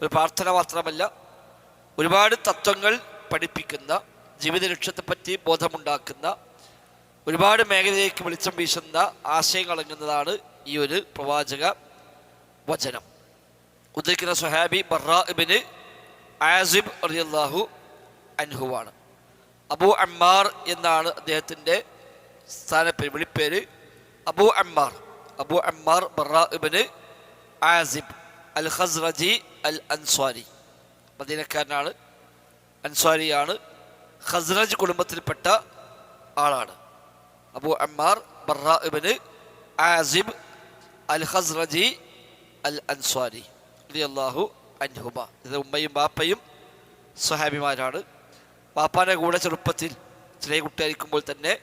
ഒരു പ്രാർത്ഥന മാത്രമല്ല ഒരുപാട് തത്വങ്ങൾ പഠിപ്പിക്കുന്ന ജീവിത ലക്ഷ്യത്തെപ്പറ്റി ബോധമുണ്ടാക്കുന്ന ഒരുപാട് മേഖലയിലേക്ക് വെളിച്ചം വീശുന്ന ആശയങ്ങൾ അടങ്ങുന്നതാണ് ഈ ഒരു പ്രവാചക വചനം. ഉദ്ധരിക്കുന്ന സുഹാബി ബറാബിന് ആസിബ് റളിയല്ലാഹു അൻഹുവാണ്. അബു അമ്മാർ എന്നാണ് അദ്ദേഹത്തിന്റെ സ്ഥാനപ്പേര് വിളിപ്പേര്. അബു അമ്മാർ അബു അമ്മാർ ബറാബിന് ആസിബ്. അൽ ഖസ്റജി അൽ അൻസ്വാരി മദീനക്കാരനാണ്. അൻസ്വാരിയാണ്. ഖസ്റജ് കുടുംബത്തിൽപ്പെട്ട ആളാണ്. അബു അമ്മാർ ബറാഇബിന് ആസിബ് അൽ ഖസ്റജി അൽ അൻസ്വാരി അള്ളാഹു അൻഹുബ ഇത് ഉമ്മയും ബാപ്പയും സ്വഹാബിമാരാണ്. പാപ്പാന്റെ കൂടെ ചെറുപ്പത്തിൽ ചെറിയ കുട്ടിയായിരിക്കുമ്പോൾ തന്നെ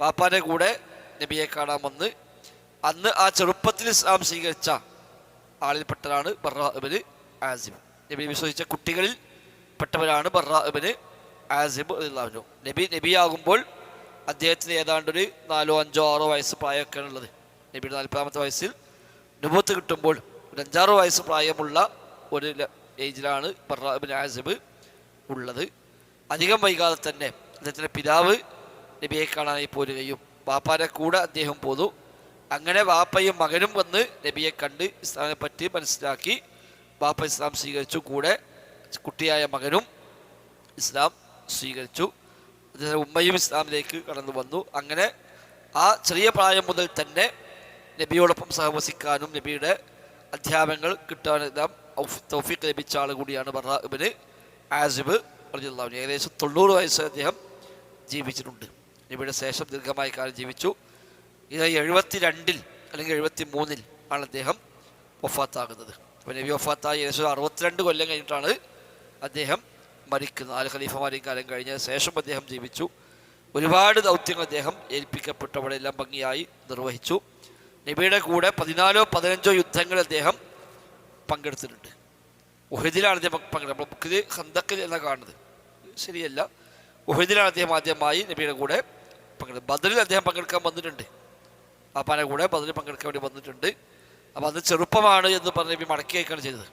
പാപ്പാന്റെ കൂടെ നബിയെ കാണാമെന്ന് അന്ന് ആ ചെറുപ്പത്തിൽ ഇസ്ലാം സ്വീകരിച്ച ആളിൽപ്പെട്ടതാണ് ബറാഇബിന് ആസിബ് നബി വിശ്വസിച്ച കുട്ടികളിൽ പെട്ടവരാണ് ബറാഇബിന് ആസിബ് എന്നു നബി നബിയാകുമ്പോൾ അദ്ദേഹത്തിന് ഏതാണ്ട് ഒരു നാലോ അഞ്ചോ ആറോ വയസ്സ് പ്രായമൊക്കെയാണ് ഉള്ളത്. നബിയുടെ നാൽപ്പതാമത്തെ വയസ്സിൽ നുബൂത്ത് കിട്ടുമ്പോൾ ഒരു അഞ്ചാറ് വയസ്സ് പ്രായമുള്ള ഒരു ഏജിലാണ് ബറാബിൻ ആസിബ് ഉള്ളത്. അധികം വൈകാതെ തന്നെ അദ്ദേഹത്തിന്റെ പിതാവ് നബിയെ കാണാനായി പോരുകയും ബാപ്പാരെ കൂടെ അദ്ദേഹം പോന്നു. അങ്ങനെ വാപ്പയും മകനും വന്ന് നബിയെ കണ്ട് ഇസ്ലാമിനെ പറ്റി മനസ്സിലാക്കി. വാപ്പ ഇസ്ലാം സ്വീകരിച്ചു കൂടെ കുട്ടിയായ മകനും ഇസ്ലാം സ്വീകരിച്ചു. ഉമ്മയും ഇസ്ലാമിലേക്ക് കടന്നു വന്നു. അങ്ങനെ ആ ചെറിയ പ്രായം മുതൽ തന്നെ നബിയോടൊപ്പം സഹവസിക്കാനും നബിയുടെ അധ്യാപനങ്ങൾ കിട്ടാനെല്ലാം തൗഫീഖ് ലഭിച്ച ആൾ കൂടിയാണ് ബറാബിന് ആസിബ് റളിയല്ലാഹു ഏകദേശം തൊണ്ണൂറ് വയസ്സ് അദ്ദേഹം ജീവിച്ചിട്ടുണ്ട്. നബിയുടെ ശേഷം ദീർഘമായ കാലം ജീവിച്ചു. ഇത് എഴുപത്തി രണ്ടിൽ അല്ലെങ്കിൽ എഴുപത്തി മൂന്നിൽ ആണ് അദ്ദേഹം വഫാത്താകുന്നത്. അപ്പോൾ നബി വഫാത്തായി ഏകദേശം അറുപത്തിരണ്ട് കൊല്ലം കഴിഞ്ഞിട്ടാണ് അദ്ദേഹം മരിക്കുന്നത്. ആൽ ഖലീഫമാരെയും കാലം കഴിഞ്ഞ ശേഷം അദ്ദേഹം ജീവിച്ചു. ഒരുപാട് ദൗത്യങ്ങൾ അദ്ദേഹം ഏൽപ്പിക്കപ്പെട്ടവടെല്ലാം ഭംഗിയായി നിർവഹിച്ചു. നബിയുടെ കൂടെ പതിനാലോ പതിനഞ്ചോ യുദ്ധങ്ങൾ അദ്ദേഹം പങ്കെടുത്തിട്ടുണ്ട്. ഉഹദിലാണ് അദ്ദേഹം പങ്കെടുത്തത്. നമ്മൾ ബുക്കിൽ ഹന്തക്കിൽ എന്നാണ് കാണുന്നത്. ശരിയല്ല. ഉഹദിലാണ് അദ്ദേഹം ആദ്യമായി നബിയുടെ കൂടെ പങ്കെടുത്തത്. ബദറിൽ അദ്ദേഹം പങ്കെടുക്കാൻ വന്നിട്ടുണ്ട്. പാപ്പാനെ കൂടെ ബദറിൽ പങ്കെടുക്കാൻ വേണ്ടി വന്നിട്ടുണ്ട്. അപ്പോൾ അത് ചെറുപ്പമാണ് എന്ന് പറഞ്ഞ് നബി മടക്കി അയക്കുകയാണ് ചെയ്തത്.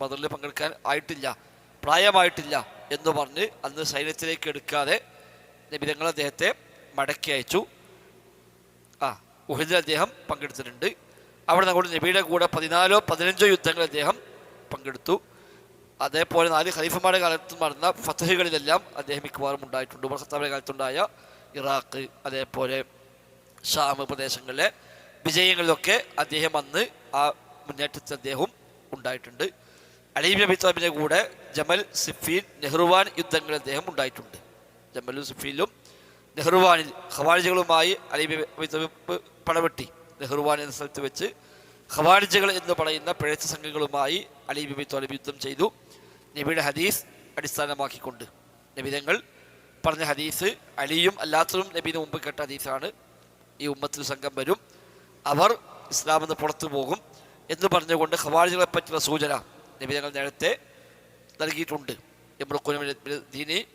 ബദറിൽ പങ്കെടുക്കാൻ ആയിട്ടില്ല പ്രായമായിട്ടില്ല എന്ന് പറഞ്ഞ് അന്ന് സൈന്യത്തിലേക്ക് എടുക്കാതെ നബി തങ്ങൾ അദ്ദേഹത്തെ മടക്കി അയച്ചു. ആ ഉഹദിൽ അദ്ദേഹം പങ്കെടുത്തിട്ടുണ്ട്. അവിടെ നമ്മുടെ നബിയുടെ കൂടെ പതിനാലോ പതിനഞ്ചോ യുദ്ധങ്ങൾ അദ്ദേഹം പങ്കെടുത്തു. അതേപോലെ നാല് ഖലീഫമാരുടെ കാലത്ത് നടന്ന ഫത്തഹുകളിലെല്ലാം അദ്ദേഹം മിക്കവാറും ഉണ്ടായിട്ടുണ്ട്. ഉമർ ഖത്താബിന്റെ കാലത്തുണ്ടായ ഇറാഖ് അതേപോലെ ഷാം പ്രദേശങ്ങളിലെ വിജയങ്ങളിലൊക്കെ അദ്ദേഹം അന്ന് ആ മുന്നേറ്റത്തിൽ അദ്ദേഹം ഉണ്ടായിട്ടുണ്ട്. അലീബ് നബി താബിന്റെ കൂടെ ജമൽ സിഫീൻ നെഹ്റുവാൻ യുദ്ധങ്ങളിൽ അദ്ദേഹം ഉണ്ടായിട്ടുണ്ട്. ജമലും സിഫീലും നെഹ്റുവാനിൽ ഖവാരിജകളുമായി അലീബ് നബി താലിബ് പടവെട്ടി. നെഹ്റുവാൻ എന്ന സ്ഥലത്ത് വെച്ച് ഖവാരിജകൾ എന്ന് പറയുന്ന പിഴച്ച സംഘങ്ങളുമായി അലീബ് നബി താലിബ് യുദ്ധം ചെയ്തു. നബിയുടെ ഹദീസ് അടിസ്ഥാനമാക്കിക്കൊണ്ട്. നബിതങ്ങൾ പറഞ്ഞ ഹദീസ് അലിയും അല്ലാത്തതും നബീന് മുമ്പ് കേട്ട ഹദീസാണ്. ഈ ഉമ്മത്തിൽ സംഘം വരും. അവർ ഇസ്ലാമിൽ നിന്ന് പുറത്തു പോകും എന്ന് പറഞ്ഞുകൊണ്ട് ഖവാരിജകളെ പറ്റിയുള്ള സൂചന നബി ഞങ്ങൾ നേരത്തെ നൽകിയിട്ടുണ്ട്. ദീനി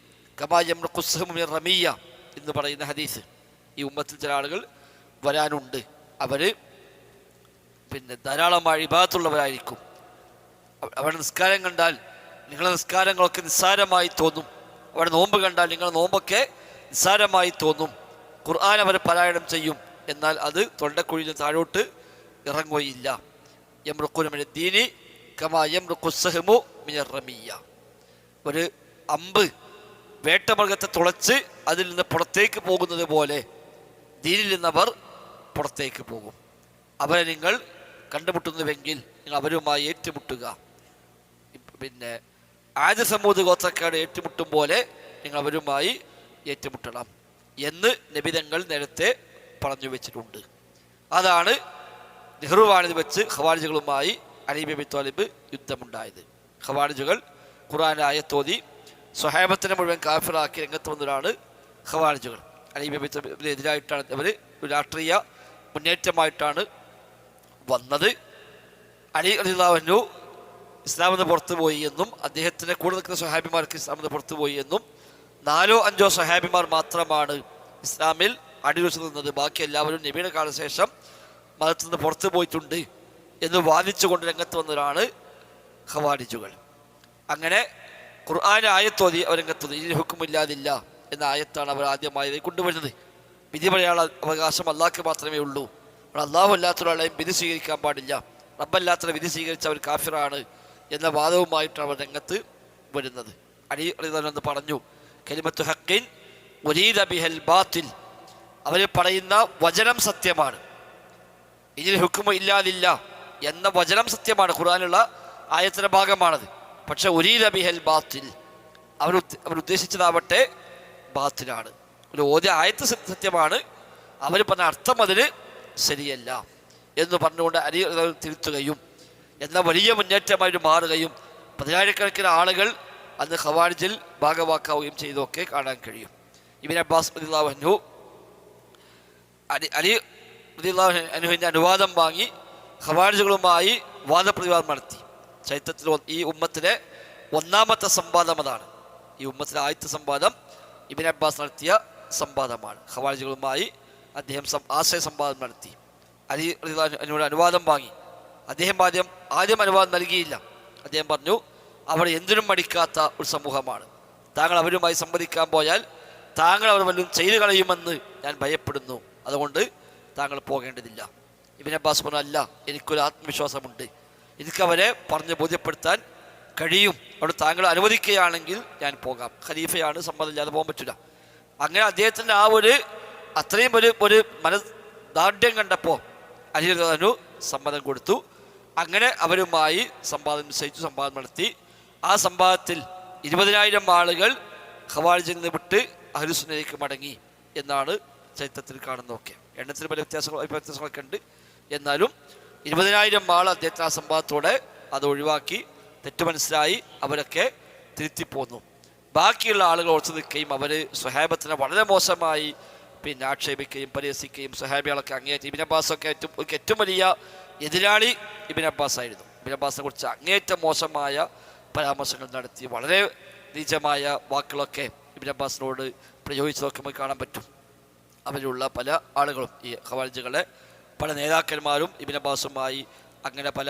റമിയ എന്ന് പറയുന്ന ഹദീസ് ഈ ഉമ്മത്തിൽ ചില ആളുകൾ വരാനുണ്ട്. അവർ പിന്നെ ധാരാളമായി വിഭാഗത്തുള്ളവരായിരിക്കും അവ- അവരുടെ നിസ്കാരം കണ്ടാൽ നിങ്ങളുടെ നിസ്കാരങ്ങളൊക്കെ നിസ്സാരമായി തോന്നും. അവരുടെ നോമ്പ് കണ്ടാൽ നിങ്ങളുടെ നോമ്പൊക്കെ നിസ്സാരമായി തോന്നും. ഖുർആൻ അവർ പാരായണം ചെയ്യും. എന്നാൽ അത് തൊണ്ടക്കുഴിയിൽ താഴോട്ട് ഇറങ്ങുകയില്ല. ദീനി കമാ മിനർ ഒരു അമ്പ് വേട്ടമൃഗത്തെ തുളച്ച് അതിൽ നിന്ന് പുറത്തേക്ക് പോകുന്നത് പോലെ ദീനിൽ നിന്നവർ പുറത്തേക്ക് പോകും. അവരെ നിങ്ങൾ കണ്ടുമുട്ടുന്നുവെങ്കിൽ നിങ്ങൾ അവരുമായി ഏറ്റുമുട്ടുക. പിന്നെ ആദ്യ സമൂഹ ഗോത്രക്കാട് ഏറ്റുമുട്ടും പോലെ നിങ്ങൾ അവരുമായി ഏറ്റുമുട്ടണം. എന്ന് നബിതങ്ങൾ നേരത്തെ പറഞ്ഞു വെച്ചിട്ടുണ്ട്. അതാണ് നെഹ്റുവാണിത് വെച്ച് ഖവാരിജുകളുമായി അലീബി താലിബ് യുദ്ധമുണ്ടായത്. ഖവാരിജുകൾ ഖുറാൻ ആയത്തോതി സ്വഹേബത്തിനെ മുഴുവൻ കാഫിറാക്കി രംഗത്ത് വന്നതാണ് ഖവാരിജുകൾ അലീബി അബി താലിബിന് എതിരായിട്ടാണ് അവർ രാഷ്ട്രീയ മുന്നേറ്റമായിട്ടാണ് വന്നത്. അലി അലിതാവനു ഇസ്ലാമിന് പുറത്തുപോയി പുറത്തു പോയി എന്നും അദ്ദേഹത്തിന്റെ കൂടെ നിൽക്കുന്ന സ്വഹാബിമാർക്ക് ഇസ്ലാമിന് പുറത്തുപോയി പുറത്തു പോയി എന്നും നാലോ അഞ്ചോ സഹാബിമാർ മാത്രമാണ് ഇസ്ലാമിൽ അടിയുറച്ചു നിന്നത്. ബാക്കി എല്ലാവരും നബിയുടെ കാലശേഷം മതത്തിൽ നിന്ന് പുറത്തു പോയിട്ടുണ്ട് എന്ന് വാദിച്ചുകൊണ്ട് രംഗത്ത് വന്നവരാണ് ഖവാരിജുകൾ. അങ്ങനെ ഖുർആൻ ആയത്തോതി അവരംഗത്തോതി ഇതിന് ഹുക്കുമില്ലാതില്ല എന്ന ആയത്താണ് അവർ ആദ്യമായി കൊണ്ടുവരുന്നത്. വിധി പറയാനുള്ള അവകാശം അള്ളാഹ്ക്ക് മാത്രമേ ഉള്ളൂ. അള്ളാഹു അല്ലാത്തൊരാളെയും വിധി സ്വീകരിക്കാൻ പാടില്ല. റബ്ബല്ലാത്ത വിധി സ്വീകരിച്ച അവർ കാഫിറാണ് എന്ന വാദവുമായിട്ടാണ് അവർ രംഗത്ത് വരുന്നത്. അലി എന്ന് പറഞ്ഞു കലിമത്തു ഹക്കിൻ ഉരീദ ബിഹൽ ബാത്തിൽ. അവർ പറയുന്ന വചനം സത്യമാണ്. ഇതിൽ ഹുക്കുമ ഇല്ലാതില്ല എന്ന വചനം സത്യമാണ്. ഖുർആാനുള്ള ആയത്തിന്റെ ഭാഗമാണത്. പക്ഷെ ഉരീദ ബിഹൽ ബാത്തിൽ അവർ ഉദ്ദേശിച്ചതാവട്ടെ ബാത്തിലാണ്. ഒരു ഓരോ ആയത്ത് സത്യമാണ്. അവർ പറഞ്ഞ അർത്ഥം അതിന് ശരിയല്ല എന്ന് പറഞ്ഞുകൊണ്ട് അരി തിരുത്തുകയും എന്ന വലിയ മുന്നേറ്റമായിട്ട് മാറുകയും പതിനായിരക്കണക്കിന് ആളുകൾ അന്ന് ഖവാരിജിൽ ഭാഗവാക്കാവുകയും ചെയ്തൊക്കെ കാണാൻ കഴിയും. ഇബിൻ അബ്ബാസ് റളിയല്ലാഹു അലി അലി അനുവിന്റെ അനുവാദം വാങ്ങി ഖവാരിജുകളുമായി വാദപ്രതിവാദം നടത്തി. ചരിത്രത്തിൽ ഈ ഉമ്മത്തിലെ ഒന്നാമത്തെ സംവാദം അതാണ്. ഈ ഉമ്മത്തിലെ ആദ്യത്തെ സംവാദം ഇബിൻ അബ്ബാസ് നടത്തിയ സംവാദമാണ്. ഖവാരിജുകളുമായി അദ്ദേഹം ആശയ സംവാദം നടത്തി. അലി അനുവാദം വാങ്ങി. അദ്ദേഹം ആദ്യം ആദ്യം അനുവാദം നൽകിയില്ല. അദ്ദേഹം പറഞ്ഞു അവർ എന്തിനും മടിക്കാത്ത ഒരു സമൂഹമാണ്. താങ്കൾ അവരുമായി സംവദിക്കാൻ പോയാൽ താങ്കൾ അവർ വല്ലതും ചെയ്തു കളയുമെന്ന് ഞാൻ ഭയപ്പെടുന്നു. അതുകൊണ്ട് താങ്കൾ പോകേണ്ടതില്ല. ഇബിൻ അബ്ബാസ് പറഞ്ഞു അല്ല എനിക്കൊരു ആത്മവിശ്വാസമുണ്ട്. എനിക്കവരെ പറഞ്ഞ് ബോധ്യപ്പെടുത്താൻ കഴിയും. അവിടെ താങ്കൾ അനുവദിക്കുകയാണെങ്കിൽ ഞാൻ പോകാം. ഖലീഫയാണ് സമ്മതമില്ലാതെ പോകാൻ പറ്റില്ല. അങ്ങനെ അദ്ദേഹത്തിന്റെ ആ ഒരു അത്രയും ഒരു ഒരു മനദാർഢ്യം കണ്ടപ്പോൾ അനിരുദ്ധനു സമ്മതം കൊടുത്തു. അങ്ങനെ അവരുമായി സംവാദം നിശ്ചയിച്ചു സംവാദം നടത്തി. ആ സംവാദത്തിൽ ഇരുപതിനായിരം ആളുകൾ ഖവാരിജിൽ നിന്ന് വിട്ട് അഹലുസുനയിലേക്ക് മടങ്ങി എന്നാണ് ചരിത്രത്തിൽ കാണുന്നതൊക്കെ എണ്ണത്തിൽ പല വ്യത്യാസങ്ങൾ വ്യത്യാസങ്ങളൊക്കെ ഉണ്ട്. എന്നാലും ഇരുപതിനായിരം ആൾ അദ്ദേഹത്തെ ആ സംഭവത്തോടെ അത് ഒഴിവാക്കി തെറ്റു മനസ്സിലായി അവരൊക്കെ തിരുത്തിപ്പോന്നു ബാക്കിയുള്ള ആളുകൾ ഓർത്തു നിൽക്കുകയും അവർ സ്വഹാബത്തിനെ വളരെ മോശമായി പിന്നെ ആക്ഷേപിക്കുകയും പരിഹസിക്കുകയും സുഹാബികളൊക്കെ അങ്ങേയറ്റം ഇബിൻ അബ്ബാസൊക്കെ ഏറ്റവും ഏറ്റവും വലിയ എതിരാളി ഇബിൻ അബ്ബാസ് ആയിരുന്നു ഇബിൻ അബ്ബാസിനെ കുറിച്ച് അങ്ങേയറ്റം മോശമായ പരാമർശങ്ങൾ നടത്തി. വളരെ നീചമായ വാക്കുകളൊക്കെ ഇബിൻ അബ്ബാസിനോട് പ്രയോഗിച്ചതൊക്കെ നമുക്ക് കാണാൻ പറ്റും. അവരിലുള്ള പല ആളുകളും ഈ ഖവാലിജുകളെ പല നേതാക്കന്മാരും ഇബിൻ അബ്ബാസുമായി അങ്ങനെ പല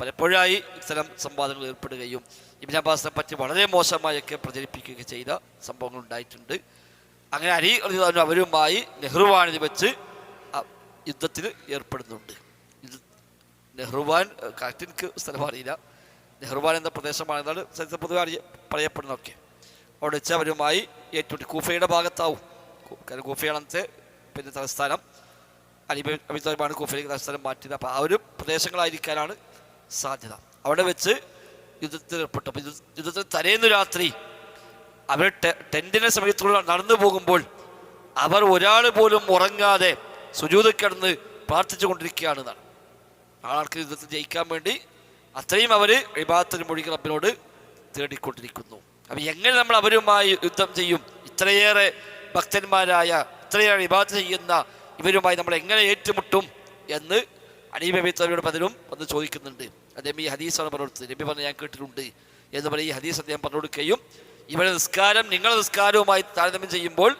പലപ്പോഴായി ഇത്തരം സംവാദങ്ങൾ ഏർപ്പെടുകയും ഇബിൻ അബ്ബാസിനെ പറ്റി വളരെ മോശമായൊക്കെ പ്രചരിപ്പിക്കുകയൊക്കെ ചെയ്ത സംഭവങ്ങൾ ഉണ്ടായിട്ടുണ്ട്. അങ്ങനെ അരി അവരുമായി നെഹ്റുവാണിത് വെച്ച് യുദ്ധത്തിൽ ഏർപ്പെടുന്നുണ്ട്. നെഹ്റുവാൻ കറക്റ്റ് എനിക്ക് സ്ഥലം അറിയില്ല. നെഹ്റുവാൻ എന്ന പ്രദേശമാണെന്നാണ് ചരിത്ര പൊതുവെ പറയപ്പെടുന്നതൊക്കെ. അവിടെ വെച്ച് ഏറ്റുമുട്ടി. കൂഫയുടെ ഭാഗത്താവും. കാരണം കൂഫയാണത്തെ പിന്നെ തലസ്ഥാനം. അലിബ അഭിതാബാണ് കൂഫയിലേക്ക് തലസ്ഥാനം മാറ്റിയത്. അപ്പോൾ ആ ഒരു പ്രദേശങ്ങളായിരിക്കാനാണ് സാധ്യത. അവിടെ വെച്ച് യുദ്ധത്തിൽ ഏർപ്പെട്ടു. അപ്പോൾ യുദ്ധ- യുദ്ധത്തിൽ തലേന്ന് രാത്രി അവർ ടെ- സമയത്തുള്ള നടന്നു പോകുമ്പോൾ അവർ ഒരാൾ പോലും ഉറങ്ങാതെ സുജൂത് കിടന്ന് പ്രാർത്ഥിച്ചു കൊണ്ടിരിക്കുകയാണ് എന്നാണ്. ആൾക്ക് യുദ്ധത്തിൽ ജയിക്കാൻ വേണ്ടി അത്രയും അവർ വിഭാഗത്തിന് മൊഴി റബ്ബിനോട് തേടിക്കൊണ്ടിരിക്കുന്നു. അപ്പം എങ്ങനെ നമ്മൾ അവരുമായി യുദ്ധം ചെയ്യും? ഇത്രയേറെ ഭക്തന്മാരായ ഇത്രയേറെ വിഭാഗത്ത് ചെയ്യുന്ന ഇവരുമായി നമ്മൾ എങ്ങനെ ഏറ്റുമുട്ടും എന്ന് അനീബ ബിത്തവരോട് പലരും വന്ന് ചോദിക്കുന്നുണ്ട്. അദ്ദേഹം ഈ ഹദീസാണ് പറഞ്ഞു കൊടുത്തത് നബി പറഞ്ഞ് ഞാൻ കേട്ടിട്ടുണ്ട് എന്ന് പറഞ്ഞ് ഈ ഹദീസ് അദ്ദേഹം പറഞ്ഞു കൊടുക്കുകയും ഇവരുടെ നിസ്കാരം നിങ്ങളുടെ നിസ്കാരവുമായി താരതമ്യം ചെയ്യുമ്പോൾ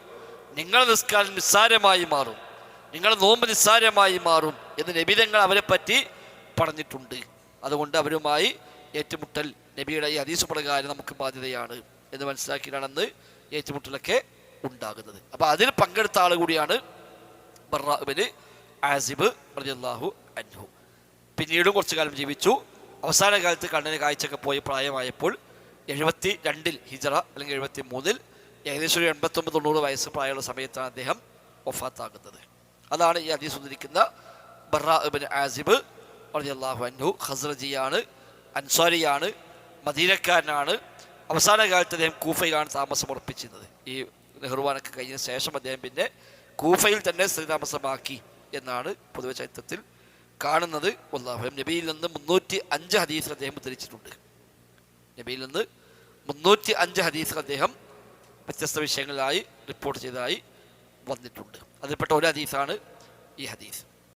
നിങ്ങളുടെ നിസ്കാരം നിസ്സാരമായി മാറും. നിങ്ങളുടെ നോമ്പ് നിസ്സാരമായി മാറും എന്ന് നബിതങ്ങൾ അവരെ പറ്റി പറഞ്ഞിട്ടുണ്ട്. അതുകൊണ്ട് അവരുമായി ഏറ്റുമുട്ടൽ നബിയുടെ ഈ ഹദീസ് പ്രകാരം നമുക്ക് ബാധ്യതയാണ് എന്ന് മനസ്സിലാക്കിയിട്ടാണ് അന്ന് ഏറ്റുമുട്ടലൊക്കെ ഉണ്ടാകുന്നത്. അപ്പോൾ അതിൽ പങ്കെടുത്ത ആൾ കൂടിയാണ് ബർറാബിന് ആസിബ് റളിയല്ലാഹു അൻഹു. പിന്നീടും കുറച്ചു കാലം ജീവിച്ചു. അവസാന കാലത്ത് കണ്ണിന് കാഴ്ചയൊക്കെ പോയി പ്രായമായപ്പോൾ എഴുപത്തി രണ്ടിൽ ഹിജറ അല്ലെങ്കിൽ എഴുപത്തി മൂന്നിൽ ഏകദേശം ഒരു എൺപത്തൊമ്പത് തൊണ്ണൂറ് വയസ്സ് പ്രായമുള്ള സമയത്താണ് അദ്ദേഹം ഒഫാത്താകുന്നത് അതാണ് ഈ ഹദീസ് ഉദ്ധരിക്കുന്ന ബർറാബിൻ ആസിബ് റളിയല്ലാഹു അൻഹു ഖസ്റജിയാണ് അൻസാരിയാണ് മദീനക്കാരനാണ്. അവസാന കാലത്ത് അദ്ദേഹം കൂഫയിലാണ് താമസം ഉറപ്പിച്ചിരുന്നത്. ഈ നെഹ്റുവാനൊക്കെ കഴിഞ്ഞ ശേഷം അദ്ദേഹം പിന്നെ കൂഫയിൽ തന്നെ സ്ഥിരതാമസമാക്കി എന്നാണ് പൊതുവെ ചരിത്രത്തിൽ കാണുന്നത്. അള്ളാഹുലം നബിയിൽ നിന്ന് മുന്നൂറ്റി അഞ്ച് ഹദീസ് അദ്ദേഹം ഉദ്ധരിച്ചിട്ടുണ്ട്. നബിയിൽ നിന്ന് മുന്നൂറ്റി അഞ്ച് ഹദീസ് അദ്ദേഹം വ്യത്യസ്ത വിഷയങ്ങളിലായി റിപ്പോർട്ട് ചെയ്തതായി വന്നിട്ടുണ്ട്. അതിൽപ്പെട്ട ഒരു ഹദീസാണ് ഈ ഹദീസ്.